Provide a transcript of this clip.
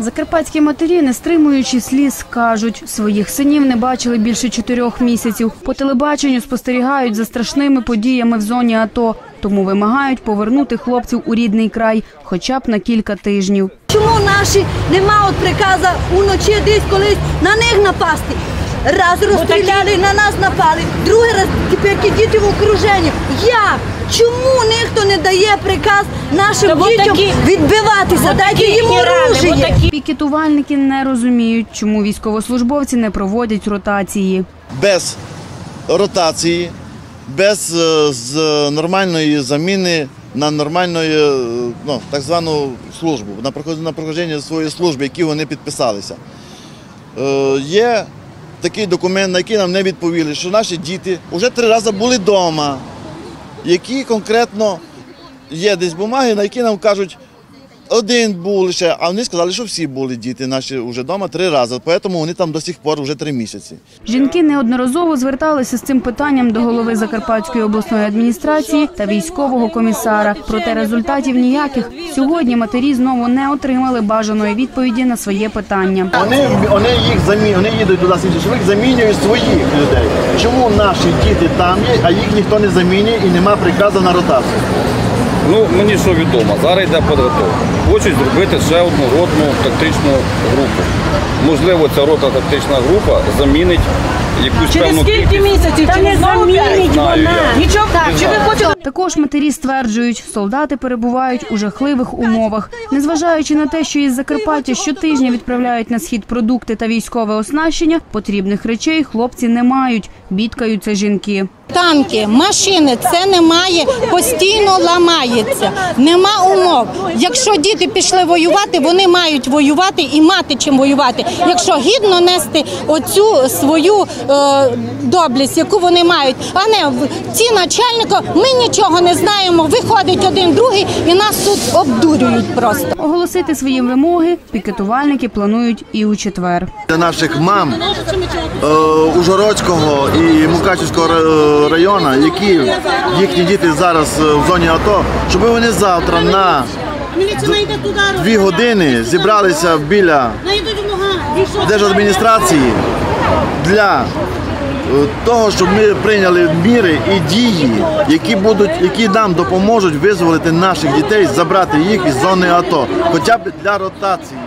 Закарпатські матері, не стримуючи сліз, кажуть, своїх синів не бачили більше чотирьох місяців. По телебаченню спостерігають за страшними подіями в зоні АТО, тому вимагають повернути хлопців у рідний край, хоча б на кілька тижнів. Чому наші нема от приказа уночі десь колись на них напасти? Раз розстріляли, на нас напали, другий раз тепер діти в окруженні. Як? Чому ніхто не дає приказ нашим Та дітям такі- відбиватися? Дайте їм оружие. Пікетувальники не розуміють, чому військовослужбовці не проводять ротації. без ротації, без е, з нормальної заміни на нормальну е, ну, так звану службу, на на проходження своєї служби, які вони підписалися. Е, Є такий документ, на який нам не відповіли, що наші діти вже три рази були вдома, які конкретно є десь бумаги, на які нам кажуть, один був лише, а вони сказали, що всі були діти наші вже вдома три рази, тому вони там до сих пор вже три місяці. Жінки неодноразово зверталися з цим питанням до голови Закарпатської обласної адміністрації та військового комісара. Проте результатів ніяких. Сьогодні матері знову не отримали бажаної відповіді на своє питання. Вони, вони їх замі... вони їдуть туди інших, замінюють своїх людей. Чому наші діти там є, а їх ніхто не замінює і нема приказу на ротацію? Ну, мені що відомо, зараз йде підготовка. Хочуть зробити ще одну ротну тактичну групу. Можливо, ця ротна тактична група замінить якусь Через певну скільки кількість. місяців? Та не знову замінить п'ять? Знаю вона. я. Нічого так, чи ви хочете Також матері стверджують, солдати перебувають у жахливих умовах. Незважаючи на те, що із Закарпаття щотижня відправляють на схід продукти та військове оснащення, потрібних речей хлопці не мають. Бідкаються жінки. Танки, машини, це немає, постійно ламається. Нема умов. Якщо діти пішли воювати, вони мають воювати і мати чим воювати. Якщо гідно нести оцю свою е, доблесть, яку вони мають, а не в- ці начальники, ми нічого не знаємо. Виходить один другий і нас тут обдурюють просто. Оголосити свої вимоги пікетувальники планують і у четвер. Для наших мам е, Ужгородського і Мукачівського району, які їхні діти зараз е, в зоні АТО, щоб вони завтра на дві години зібралися біля держадміністрації для е, того, щоб ми прийняли міри і дії, які будуть, які нам допоможуть визволити наших дітей, забрати їх із зони АТО, хоча б для ротації.